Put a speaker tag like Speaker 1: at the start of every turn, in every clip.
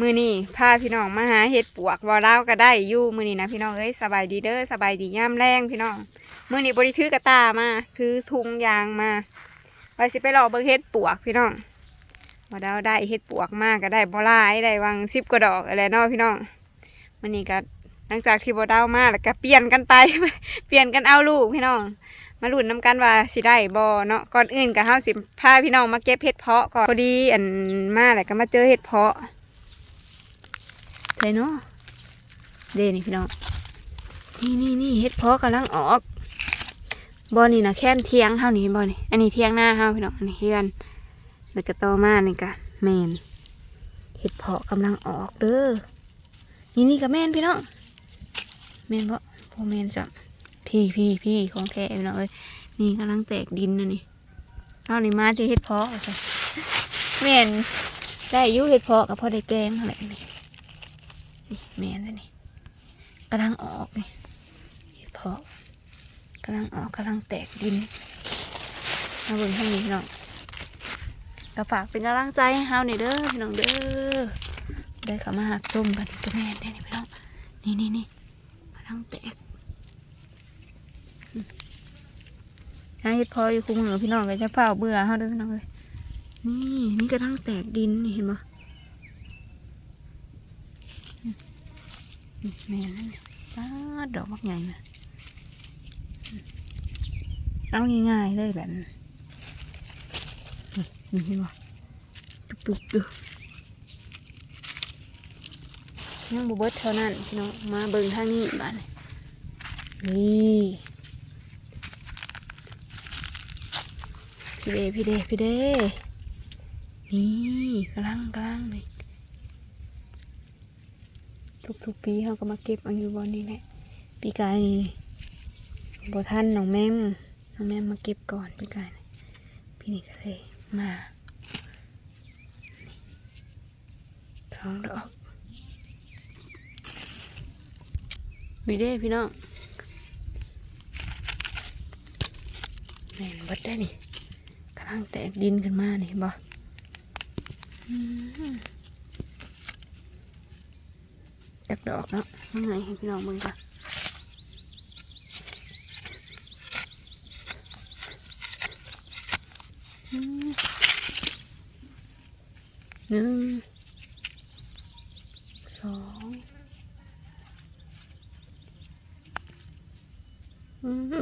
Speaker 1: มือนี่พาพี่น้องมาหาเห็ดปวกวอเล่าวก็ได้อยู่มือนี่นะพี่น้องเอ้ยสบายดีเด้อสบายดีย่ามแรงพี่น้องมือนี่บริถือกระตามาคือทุงยางมาไปสิไปรอเบิ่งเห็ดปวกพี่น้องวอเล่าวได้เห็ดปวกมากก็ได้บ่หลายได้วางสิบกว่าดอกอะไรเนาะพี่น้องมือนี่ก็หลังจากที่บ่ได้มาแล้วก็เปลี่ยนกันไป เปลี่ยนกันเอาลูกพี่น้องมาลุ้นน้ำกันว่าสิได้บ่เนาะก่อนอื่นก็เฮาสิพาพี่น้องมาเก็บเห็ดเพาะก่อนพอดีอันมาแล้วก็มาเจอเห็ดเพาะ ใช่เนาะเดนี่พี่น้องนี่นี่นี่เฮ็ดเพาะกำลังออกบอนี่นะแค่นเทียงเท่านี้บอนี่อันนี้เทียงหน้าเฮาพี่น้องอันนี้เฮือนแล้วก็ต่อมานี่กะแมนเฮ็ดเพาะกำลังออกเด้อนี่นี่ก็แมนพี่น้องแมนเพราะพอแมนจับพี่พี่พี่ของแท้พี่น้องเอ้ยนี่กำลังแตกดินนะนี่เอานี่มาที่เฮ็ดเพาะจ้ะแมนได้อยุเฮ็ดเพาะกับพอได้แกงอะไรนี่ นี่แม่นเลยนี่กำลังออกนี่เห็ดพาะกำลังออกกำลังแตกดินมาเบิ่งทางนี้พี่น้องก็ฝากเป็นกำลังใจให้เฮาหน่อยเด้อพี่น้องเด้อได้ขามาหักต้มกันก็แม่นได้นี่พี่น้องนี่นี่นี่กำลังแตกอืมหาเห็ดพออยู่คุ้มเหนือพี่น้องก็จะเฝ้าเบื่อเฮาเด้อพี่น้องเลยนี่นี่กำลังแตกดินนี่เห็นปะ แม่นั่นน่ะป้าดดอกมักใหญ่นะเอาง่ายๆเลยแบบนั้นนี่เห็นบ่ปุกๆดูยังบุเบิดเท่านั้นพี่น้องมาเบิ่งทางนี้บ้านนี่พี่เดพี่เดพี่เดนี่กำลังกำลังเลย ทุกๆปีเขาก็มาเก็บอันอยู่บอนนี้แหละ ปีกายนี่บท่านน้องแม่มน้องแม่มมาเก็บก่อนปีกายนี่พี่นี่ก็เลยมานี่สองดอกวีเด้พี่น้องแม่นบัดได้นี่กำลังแตกดินขึ้นมานี่บ่ อืมจักดอกเนาะยังไงให้พี่น้องมึงจ้ะหนึ่งสอง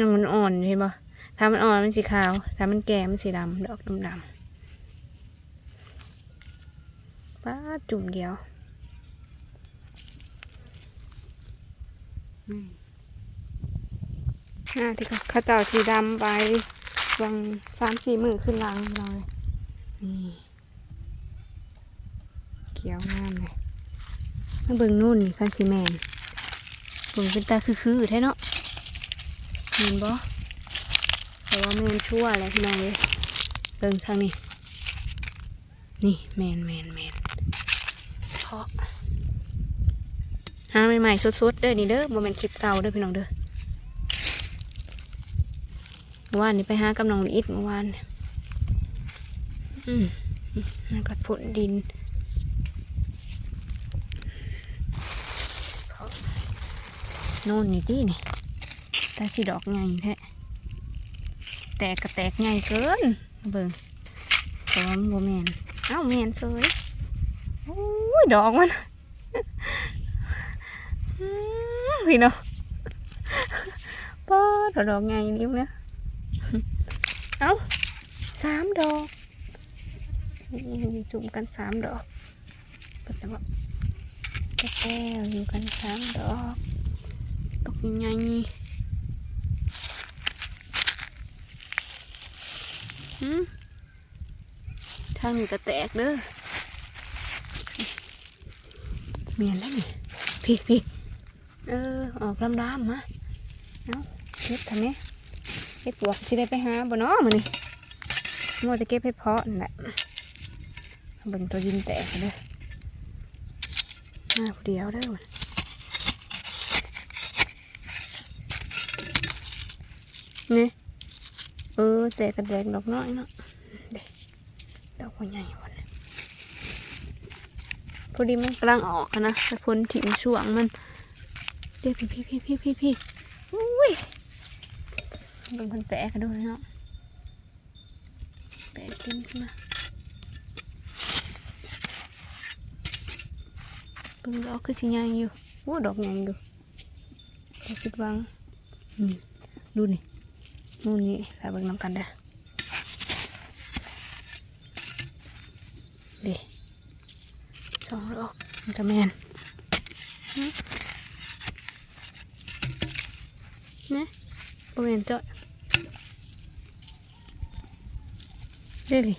Speaker 1: ยังมันอ่อนอยู่เห็นปะถ้ามันอ่อนมันสีขาว ถ้ามันแก่มันสีดำดอกดำดำป้าจุ่มเดียว อ่าที่เขาเจ้าสีดำไปวางสามสี่มือขึ้นลังเลยนี่เขียวงามเลยมาเบิ่งนู่นนี่คันซีแมนเบิ่งเป็นตาคือๆแท้เนาะเห็นบ่แต่ว่าแมนชั่วอะไรพี่น้องเลยเบิ่งทางนี้นี่แมนแมนแมนเพาะ หาใหม่ๆสดๆเด้อนี่เด้อโมเมนคลิปเก่าเด้อพี่น้องเด้อเมื่อวานนี้ไปหากำลังอีดเมื่อวานอืมนั่นก็ฝนดินโน่นนี่ดินี่ตาสีดอกใหญ่แท้แตกกระแตกใหญ่เกินเบิ่งพร้อมโบแมนเอ้าแมนสวยโอ้ยดอกมัน อืม พี่น้องป้าดดอกใหญ่นิ้วเนี่ยเอาสามดอกนี่จุ่มกันสามดอกเปิดแล้วก็แก้วอยู่กันสามดอกตกยังไงหืมทางนี้ก็แตกเด้อเมียนแล้วนี่พี่พี่ เออ ออกลำดามมาเอาเก็บทำไมเฮ็ดปวกสิได้ไปหาบ่นาะมื้อนี้มัวแต่เก็บให้เพาะนั่นแหละเบิ่งตัวดินแตกกันเด้อมาเดียวเด้อมันนี่เออแตกกระแดงดอกน้อยเนาะเด็ดดอกใหญ่วันพอดีมันกำลังออกนะแต่พ้นถิ่มช่วงมัน เดี๋ยวพี่พี่พี่พี่พี่พี่อุ้ยเป็นคนแตะกันด้วยเนาะแตะกินขึ้นมาเบิ่งดอกคือสิใหญ่อยู่โอ้ดอกใหญ่อยู่ดอกคิดวังอืมดูนี่นู่นนี่ใส่เบิ่งน้ำกันเด้อเดิสองดอกมันจะแมนหึเนี่ย บ่แมนจ้ะเด้ดิ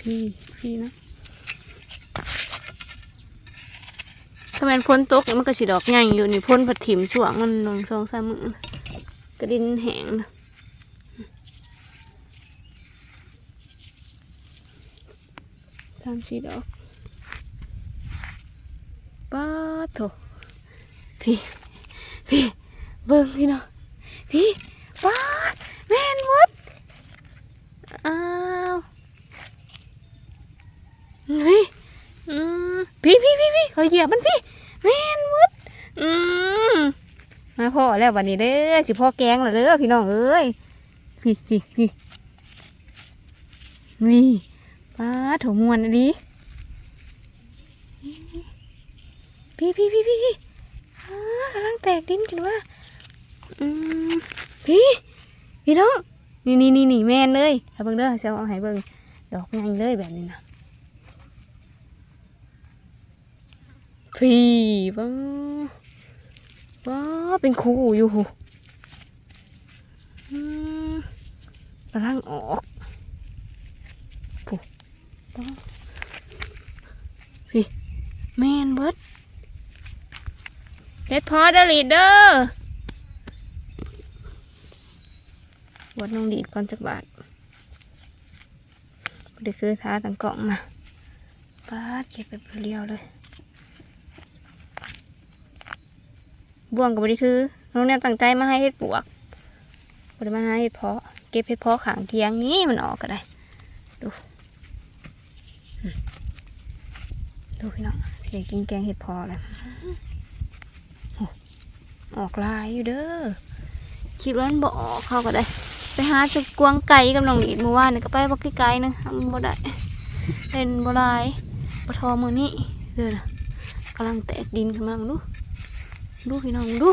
Speaker 1: พี่พี่นะถ้าแมันพ้นตกเนี่ยมันก็สิดอกใหญ่อยู่นี่พ้นผัดถิ่มช่วงมันลงสองสามมือกระดินแห้งนะทำสีดอกป้าดโถพี่พี่ เบิ่งพี่น้องพี่ป้าดแม่นหมดอ้าวเฮ้ยอืมพี่พี่พี่พี่เขาเหยียบมันพี่แม่นหมดอืมมาพ่อแล้ววันนี้เด้อสิพ่อแกงแล้วเด้อพี่น้องเอ้ยพี่พี่พี่นี่ป้าดโถมวนอันนี้พี่พี่พี่พี่พี่กำลังแตกดินกันว่า พี่ พี่น้องนี่นี่นี่นี่แม่นเลยเอาเบิ่งเด้อเช้าเอาให้เบิ่งดอกใหญ่เลยแบบนี้นะพี่ว้าว้าเป็นครูอยู่หูอืมกำลังออกปุ๊บพี่แมนเบิร์ดเด็ดพอเดลีดเดอร์ วัดน้องดีดก่อนจักบาทเดี๋ยวคือท้าตังกล่องมาป้าดเก็บไปเรียวเลยบ่วงกับบริคือน้องแนวตั้งใจมาให้เห็ดปวกบริมาให้เห็ดเพาะเก็บเห็ดเพาะขางเทียงนี้มันออกก็ได้ ดูดูพี่น้องสิได้กินแกงเห็ดเพาะเลยอออกลายอยู่เด้อคิดว่ามันบ่ออกเข้าก็ได้ ไปหาจุกกวางไก่กับน้องอีดเมื่อวานนี่ก็ไปบักไกลๆนึงทำบ่ได้เล่นบ่ลายบ่ทอมือนี้เด้อนะกำลังแตกดินขึ้นมาดูดูพี่น้องดู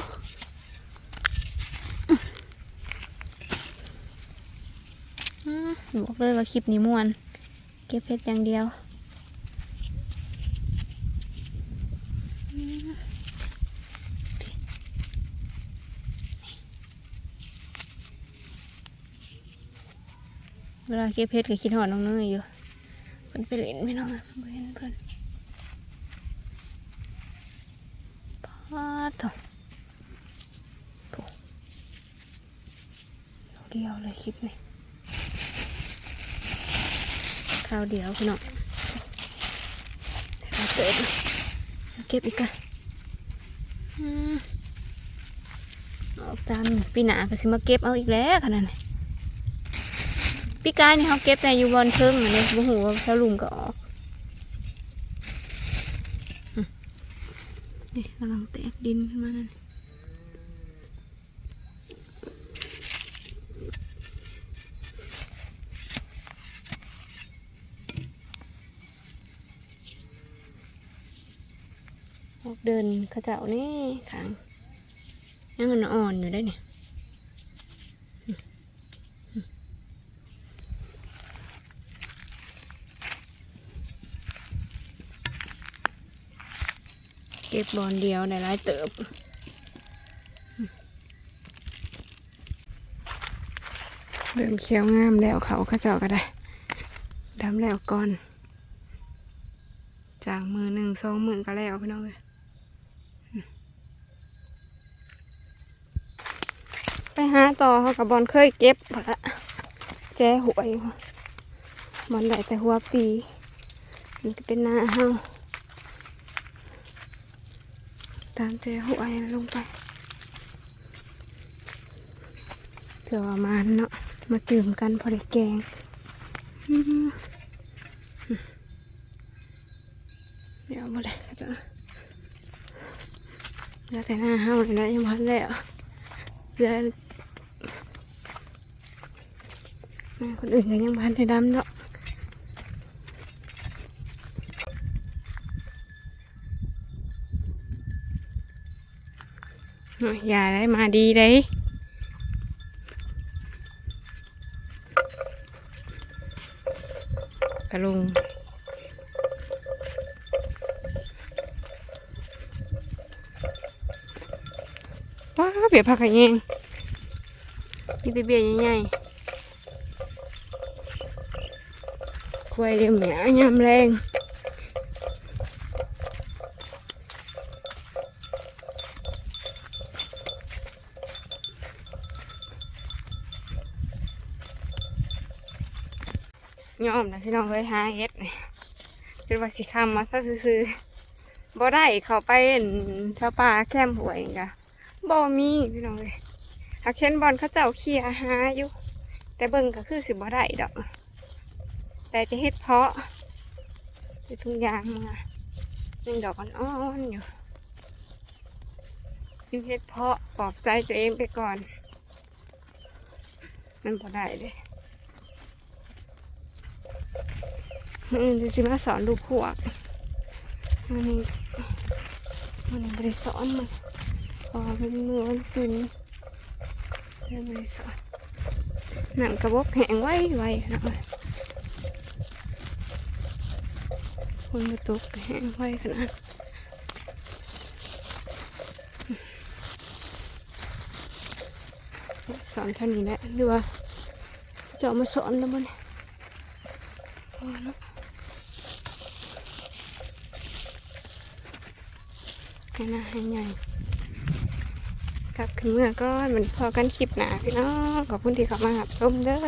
Speaker 1: บอกเลยว่าคลิปนี้ม่วน เก็บเพชรอย่างเดียว เวลาเก็บเพชรก็คิดหอดน้องเนยอยู่เพิ่นไปเล่นพี่น้องเพิ่นเพิ่นพาดเถอะเดียวเลยคลิปนี้ข้าวเดียวพี่น้องเราเติมเก็บอีกกันอืมออกตามปีหนาก็สิมาเก็บเอาอีกแล้วขนาดนี้ ปีกายนี่เขาเก็บแต่อยู่บนเทิงอันนี้บ่หูว่าเขาลุมก็ออกอืมนี่กำลังแตกดินขึ้นมานั่นออกเดินเขาเจ้านี่ขังยังมันอ่อนอยู่ได้เนี่ย เก็บบอลเดียวในร้ายเติบเริ่มเขียวงามแล้วเขาเขาเจ้าก็ได้ดำแล้วก่อน จากมือหนึ่งสองมือก็แล้วพี่น้องเลยไปหาต่อเขากับบอลเคยเก็บหมดละแจ้หวยบอลได้แต่หัวปี นี่ก็เป็นหน้าเฮา ตามแจ้หวลงไปเจอประมาเนาะมาตื่มกันพอได้แกงเดี๋ยวมาเลยจ้ะเหลือแต่หน้าเฮาวเลยนะยังพันแล้วเหลือหน้าคนอื่นก็ยังพันได้ดำเนาะ อย่าได้มาดีเลยกระลุงว้าเบียร์ผักขะแยงมีแต่เบียร์ใหญ่ๆควายเรียมแหมยามแรง ยอมนะพี่น้องเคยหาเฮ็ดนี่คือว่าสิคำมาซะซื่อๆบ่ได้เขาไปเห็นชาวป่าแคมหวยกะบ่มีพี่น้องเลยหากเห็นบอลเขาเจ้าเขี่ยหาอยู่ แต่เบิ่งก็คือสิบ่ได้ดอก แต่จะเฮ็ดเพาะในทุ่งยางมาหนึ่งดอกอ่อนๆอยู่ยิ่งเฮ็ดเพาะปลอบใจตัวเองไปก่อน มันบ่ได้เลย อืมจะสิมาสอนลูกพวกมันนี่มันนี่บ่ได้สอนมันพอเป็นมือวันศุนเรื่องไม่สอนหนังกระบอกแห้งไว้ไว้นะเอ้ยคนมาตกแห้งไว้ขนาดสอนท่านนี้แหละหรือว่าจะมาสอนแล้วมันพอแล้ว ให้หน้าให้ใหญ่กลับขึ้นเมื่อก็มันพอกันคลิปหนาพี่น้องขอบคุณที่เข้ามาหับส้มเด้อ